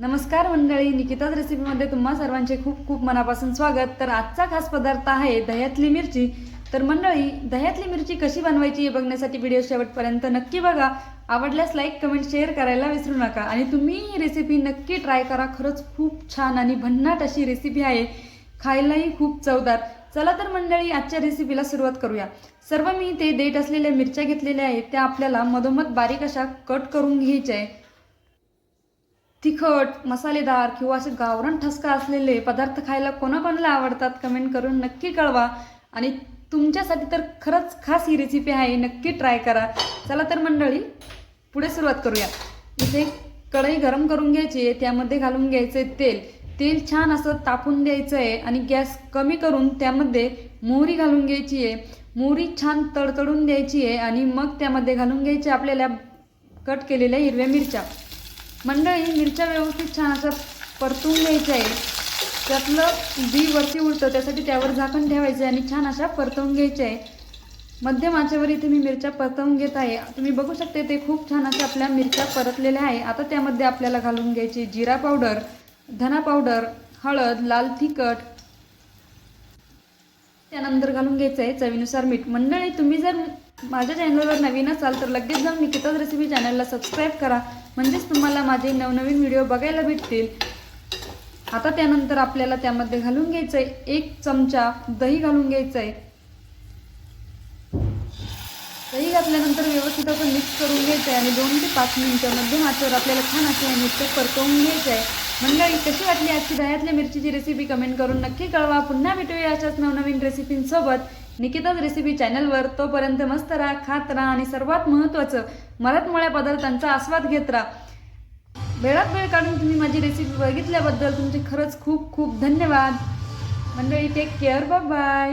नमस्कार मंडळी निकिताज रेसिपीमध्ये तुम्हा सर्वांचे खूप खूप मनापासून स्वागत. तर आजचा खास पदार्थ आहे दह्यातली मिरची. तर मंडळी दह्यातली मिरची कशी बनवायची हे बघण्यासाठी व्हिडिओ शेवटपर्यंत नक्की बघा. आवडल्यास लाईक कमेंट शेअर करायला विसरू नका. आणि तुम्ही ही रेसिपी नक्की ट्राय करा. खरंच खूप छान आणि भन्नाट अशी रेसिपी आहे. खायलाही खूप चवदार. चला तर मंडळी आजच्या रेसिपीला सुरुवात करूया. सर्व मी ते देठ असलेल्या मिरच्या घेतलेल्या आहेत. त्या आपल्याला मधोमध बारीक अशा कट करून घ्यायच्या आहे. तिखट मसालेदार किंवा असे गावरण ठसका असलेले पदार्थ खायला कोणाकोणाला आवडतात कमेंट करून नक्की कळवा. आणि तुमच्यासाठी तर खरंच खास ही रेसिपी आहे नक्की ट्राय करा. चला तर मंडळी पुढे सुरुवात करूया. इथे कढई गरम करून घ्यायची आहे त्यामध्ये घालून घ्यायचं आहे तेल. तेल छान असं तापून द्यायचं आहे आणि गॅस कमी करून त्यामध्ये मोहरी घालून घ्यायची आहे. मोहरी छान तडतडून द्यायची आहे आणि मग त्यामध्ये घालून घ्यायची आपल्याला कट केलेल्या हिरव्या मिरच्या. मंडळी मिरच्या व्यवस्थित छान अशा परतून घ्यायचं आहे त्यातलं बी वरती उडतं त्यासाठी त्यावर झाकण ठेवायचं आहे आणि छान अशा परतवून घ्यायच्या आहे मध्यम आचेवर इथे मी मिरच्या परतवून घेत आहे. तुम्ही बघू शकते ते खूप छान अशा आपल्या मिरच्या परतलेल्या आहे. आता त्यामध्ये आपल्याला घालून घ्यायची जिरा पावडर धना पावडर हळद लाल तिखट. त्यानंतर घालून घ्यायचं आहे चवीनुसार मीठ. मंडळी तुम्ही जर माझ्या चॅनलवर नवीन असाल तर लगेच जाऊन निकिताज रेसिपी चॅनलला सबस्क्राईब करा. म्हणजेच तुम्हाला माझे नवनवीन व्हिडिओ बघायला भेटतील. आता त्यानंतर आपल्याला त्यामध्ये घालून घ्यायचं आहे एक चमचा दही घालून घ्यायचं आहे दही घातल्यानंतर व्यवस्थित असं मिक्स करून घ्यायचं आहे आणि दोन ते पाच मिनिटं मध्यम आपल्याला छान असे मिरच्या परतवून घ्यायचं आहे मंडळी कशी वाटली आजची दह्यातल्या मिरचीची रेसिपी कमेंट करून नक्की कळवा. पुन्हा भेटूया अशाच नवनवीन रेसिपींसोबत निकिताज रेसिपी चॅनलवर तोपर्यंत मस्त राहा खात राहा आणि सर्वात महत्त्वाचं मराठमोळ्या पदार्थांचा आस्वाद घेत राहा. वेळात वेळ काढून तुम्ही माझी रेसिपी बघितल्याबद्दल तुमचे खरंच खूप खूप धन्यवाद. मंडळी टेक केअर बाय